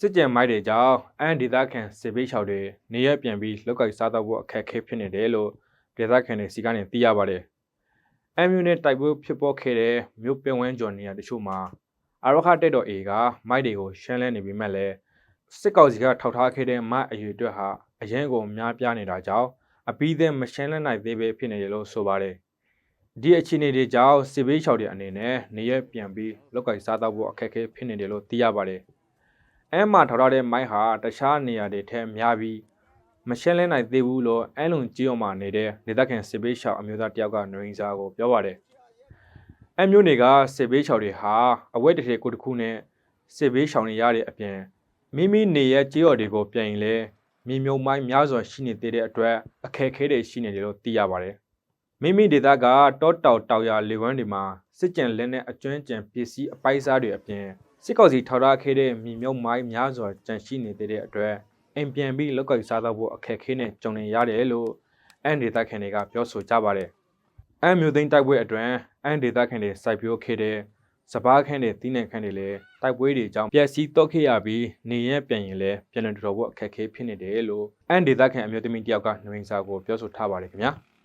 စစ်ကြံမိုက်တွေကြောင့်အန်ဒေသခံစစ်ပေးချောက်တွေနေရပြန်ပြီးလောက်ကိုက်စားတော့ဖို့အခက်အခဲဖြစ်နေတယ်လို့ဒေသခံတွေစီကနေသိရပါတယ်။အမ်မြူနဲ့တိုက်ပွဲဖြစ်ပေါ်ခဲ့တဲ့မြို့ပင်ဝန်းကျော်နေရာတချို့မှာအာရခတက်တော် A ကမိုက်တွေကိုရှမ်းလဲနေပြီးမှလည်းစစ်ကောင်စီကထောက်ထားခဲ့တဲ့မိုက်အရွယ်အတွက်ဟာအရင်ကများပြားနေတာကြောင့်အပီးသက်မရှမ်းလဲနိုင်သေးပဲဖြစ်နေတယ်လို့ဆိုပါတယ်။ဒီအခြေအနေတွေကြောင့်စစ်ပေးချောက်တွေအနေနဲ့နေရပြန်ပြီးလောက်ကိုက်စားတော့ဖို့အခက်အခဲဖြစ်နေတယ်လို့သိရပါတယ်။ အဲမှာထောက်ထားတဲ့မိုက်ဟာတခြားနေရာတွေထက်များပြီးမရှင်းလင်းနိုင်သေးဘူးလို့အဲလုံကြီးအောင်မှာနေတဲ့ဒေသခံစစ်ပေးချောက်အမျိုးသားတယောက်ကနှွေးစားကိုပြောပါတယ်။အဲမျိုးတွေကစစ်ပေးချောက်တွေဟာအဝဲတစ်ထည်ကိုတစ်ခုနဲ့စစ်ပေးချောင်နေရတဲ့အပြင်မိမိနေရဲ့ကြေးော်တွေကိုပြန်ရင်လဲမြေမြုံမိုင်းများစွာရှိနေသေးတဲ့အတွက်အခက်အခဲတွေရှိနေတယ်လို့သိရပါတယ်။မိမိဒေသကတောတောက်တောက်ရလေဝန်းတွေမှာစစ်ကြံလက်နဲ့အကျွမ်းကြံပစ္စည်းအပိုက်စားတွေအပြင် စစ်ကောင်စီထောက်ထားခဲ့တဲ့မြေမြုပ်မိုင်းများစွာကြန့်ရှိနေသေးတဲ့အတွက်အိမ်ပြန်ပြီးလောက်ကိုက်စားတော့ဖို့အခက်အခဲနဲ့ကြုံနေရတယ်လို့အန်ဒေတာခင်တွေကပြောဆိုကြပါတယ်။အန်မျိုးသိန်းတိုက်ပွဲအတွင်းအန်ဒေတာခင်တွေစိုက်ပျိုးခဲ့တဲ့စပားခန့်တွေတီးနှံခန့်တွေလည်းတိုက်ပွဲတွေကြောင့်ပျက်စီးတော့ခဲ့ရပြီးနေရပြန်ရင်လည်းပြန်လည်တော်တော်ဖို့အခက်အခဲဖြစ်နေတယ်လို့အန်ဒေတာခင်အမျိုးသမီးတယောက်ကနှွေးစာကိုပြောဆိုထားပါတယ်ခင်ဗျာ။